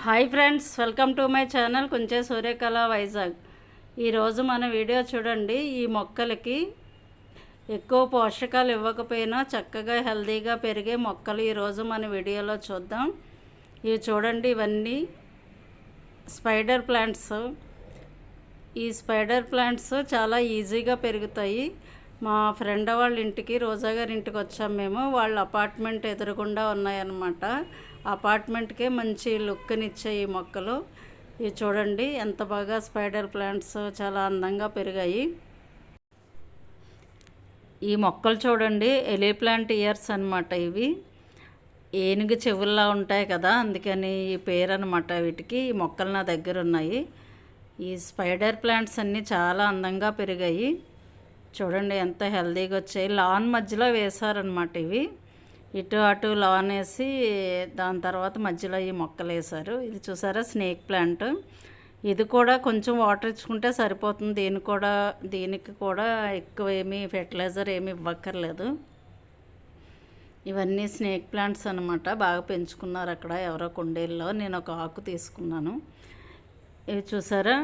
Hi friends welcome to my channel కొంచెం సూర్యకళ వైజాగ్. ఈరోజు మన వీడియో చూడండి ఈ మొక్కలకి ఎక్కువ పోషకాలు ఇవ్వకపోయినా చక్కగా హెల్తీగా పెరిగే మొక్కలు ఈరోజు మన వీడియోలో చూద్దాం. ఇవి చూడండి ఇవన్నీ స్పైడర్ ప్లాంట్స్. ఈ స్పైడర్ ప్లాంట్స్ చాలా ఈజీగా పెరుగుతాయి. మా ఫ్రెండ్ వాళ్ళ ఇంటికి రోజా గారి ఇంటికి వచ్చాం మేము. వాళ్ళ అపార్ట్మెంట్ ఎదురుగుండా ఉన్నాయన్నమాట. అపార్ట్మెంట్కే మంచి లుక్ని ఈ మొక్కలు. ఇవి చూడండి ఎంత బాగా స్పైడర్ ప్లాంట్స్ చాలా అందంగా పెరిగాయి. ఈ మొక్కలు చూడండి ఎలీ ప్లాంట్ ఇయర్స్ అనమాట ఇవి. ఏనుగు చెవుల్లా ఉంటాయి కదా అందుకని ఈ పేరు అనమాట వీటికి. ఈ మొక్కలు నా దగ్గర ఉన్నాయి. ఈ స్పైడర్ ప్లాంట్స్ అన్నీ చాలా అందంగా పెరిగాయి. చూడండి ఎంత హెల్దీగా వచ్చాయి. లాన్ మధ్యలో వేశారనమాట ఇవి. ఇటు అటు లోనేసి దాని తర్వాత మధ్యలో ఈ మొక్కలు వేశారు ఇది చూసారా? Snake plant. ఇది కూడా కొంచెం వాటర్ ఇచ్చుకుంటే సరిపోతుంది. దీనికి కూడా దీనికి కూడా ఎక్కువ ఏమీ ఫెర్టిలైజర్ ఏమి ఇవ్వక్కర్లేదు. ఇవన్నీ స్నేక్ ప్లాంట్స్ అనమాట బాగా పెంచుకున్నారు అక్కడ ఎవరో కుండీల్లో. నేను ఒక ఆకు తీసుకున్నాను. ఇవి చూసారా?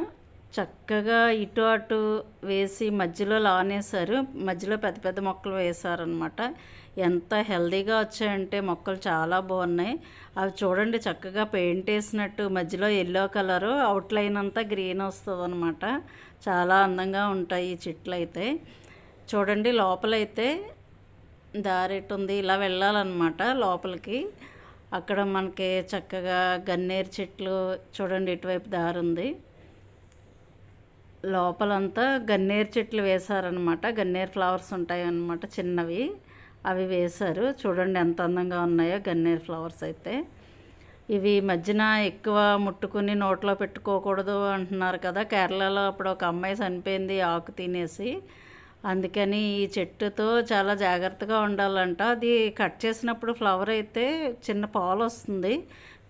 చక్కగా ఇటు అటు వేసి మధ్యలో లానేశారు. మధ్యలో పెద్ద పెద్ద మొక్కలు వేశారనమాట ఎంత హెల్దీగా వచ్చాయంటే మొక్కలు చాలా బాగున్నాయి. అవి చూడండి చక్కగా పెయింట్ వేసినట్టు. మధ్యలో ఎల్లో కలరు అవుట్లైన్ అంతా గ్రీన్ వస్తుంది అనమాట చాలా అందంగా ఉంటాయి ఈ చెట్లు అయితే చూడండి లోపలైతే దారి ఉంది ఇలా వెళ్ళాలన్నమాట లోపలికి. అక్కడ మనకి చక్కగా గన్నేరు చెట్లు చూడండి ఇటువైపు దారి ఉంది లోపలంతా గన్నేరు చెట్లు వేశారనమాట గన్నేరు ఫ్లవర్స్ ఉంటాయి అన్నమాట చిన్నవి. అవి వేశారు. చూడండి ఎంత అందంగా ఉన్నాయో గన్నేరు ఫ్లవర్స్ అయితే. ఇవి మధ్యన ఎక్కువ ముట్టుకుని నోట్లో పెట్టుకోకూడదు అంటున్నారు కదా. కేరళలో అప్పుడు ఒక అమ్మాయి చనిపోయింది ఆకు తినేసి. అందుకని ఈ చెట్టుతో చాలా జాగ్రత్తగా ఉండాలంట. అది కట్ చేసినప్పుడు ఫ్లవర్ అయితే చిన్న పాలు వస్తుంది.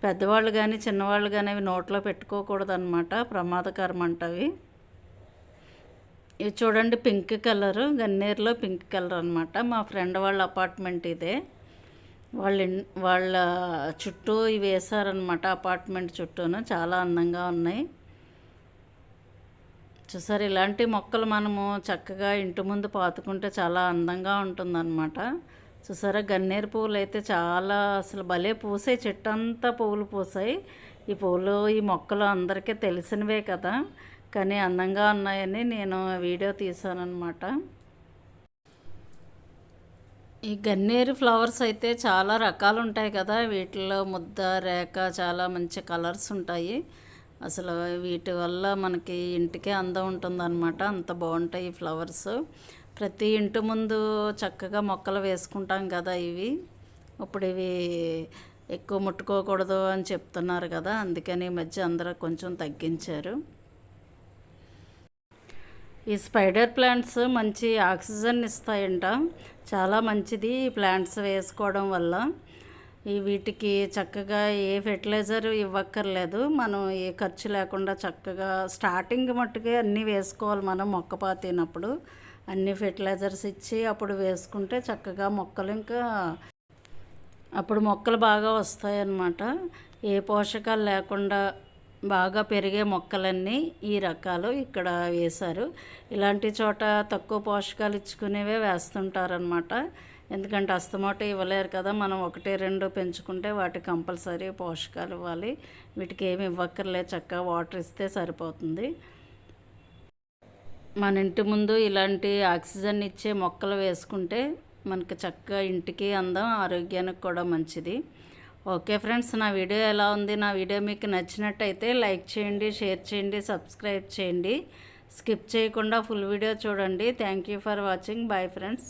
పెద్దవాళ్ళు కానీ చిన్నవాళ్ళు కానీ అవి నోట్లో పెట్టుకోకూడదు అనమాట ప్రమాదకరం అంటవి ఇవి చూడండి పింక్ కలరు గన్నేరులో పింక్ కలర్ అనమాట మా ఫ్రెండ్ వాళ్ళ అపార్ట్మెంట్ ఇదే. వాళ్ళ వాళ్ళ చుట్టూ ఇవి వేసారనమాట అపార్ట్మెంట్ చుట్టూను. చాలా అందంగా ఉన్నాయి. చూసారు ఇలాంటి మొక్కలు మనము చక్కగా ఇంటి ముందు పాతుకుంటే చాలా అందంగా ఉంటుందన్నమాట. చూసారా గన్నేరు పువ్వులు అయితే చాలా అసలు భలే పూసాయి. చెట్టు అంతా పువ్వులు పూసాయి. ఈ పువ్వులు ఈ మొక్కలు అందరికీ తెలిసినవే కదా. కానీ అందంగా ఉన్నాయని నేను వీడియో తీసానమాట ఈ గన్నేరు ఫ్లవర్స్ అయితే చాలా రకాలు ఉంటాయి కదా. వీటిలో ముద్ద రేఖ చాలా మంచి కలర్స్ ఉంటాయి. అసలు వీటి వల్ల మనకి ఇంటికే అందం ఉంటుందన్నమాట. అంత బాగుంటాయి ఈ ఫ్లవర్స్. ప్రతి ఇంటి ముందు చక్కగా మొక్కలు వేసుకుంటాం కదా ఇవి. ఇప్పుడు ఇవి ఎక్కువ ముట్టుకోకూడదు అని చెప్తున్నారు కదా. అందుకని ఈ మధ్య అందరూ కొంచెం తగ్గించారు. ఈ స్పైడర్ ప్లాంట్స్ మంచి ఆక్సిజన్ ఇస్తాయంట. చాలా మంచిది ఈ ప్లాంట్స్ వేసుకోవడం వల్ల. ఈ వీటికి చక్కగా ఏ ఫెర్టిలైజర్ ఇవ్వక్కర్లేదు. మనం ఏ ఖర్చు లేకుండా చక్కగా స్టార్టింగ్ మట్టుకే అన్నీ వేసుకోవాలి మనం మొక్క పాతినప్పుడు. అన్ని ఫెర్టిలైజర్స్ ఇచ్చి అప్పుడు వేసుకుంటే చక్కగా మొక్కలు ఇంకా అప్పుడు మొక్కలు బాగా వస్తాయన్నమాట. ఏ పోషకాలు లేకుండా బాగా పెరిగే మొక్కలన్నీ ఈ రకాలు ఇక్కడ వేశారు. ఇలాంటి చోట తక్కువ పోషకాలు ఇచ్చుకునేవే వేస్తుంటారనమాట ఎందుకంటే అస్తమాట ఇవ్వలేరు కదా మనం ఒకటి రెండు పెంచుకుంటే వాటికి కంపల్సరీ పోషకాలు ఇవ్వాలి. వీటికి ఏమి ఇవ్వక్కర్లేదు చక్కగా వాటర్ ఇస్తే సరిపోతుంది. మన ఇంటి ముందు ఇలాంటి ఆక్సిజన్ ఇచ్చే మొక్కలు వేసుకుంటే మనకి చక్కగా ఇంటికి అందం ఆరోగ్యానికి కూడా మంచిది. ఓకే ఫ్రెండ్స్ నా వీడియో ఎలా ఉంది నా వీడియో మీకు నచ్చినట్టయితే లైక్ చేయండి షేర్ చేయండి సబ్స్క్రైబ్ చేయండి. స్కిప్ చేయకుండా ఫుల్ వీడియో చూడండి. Thank you for watching. Bye friends.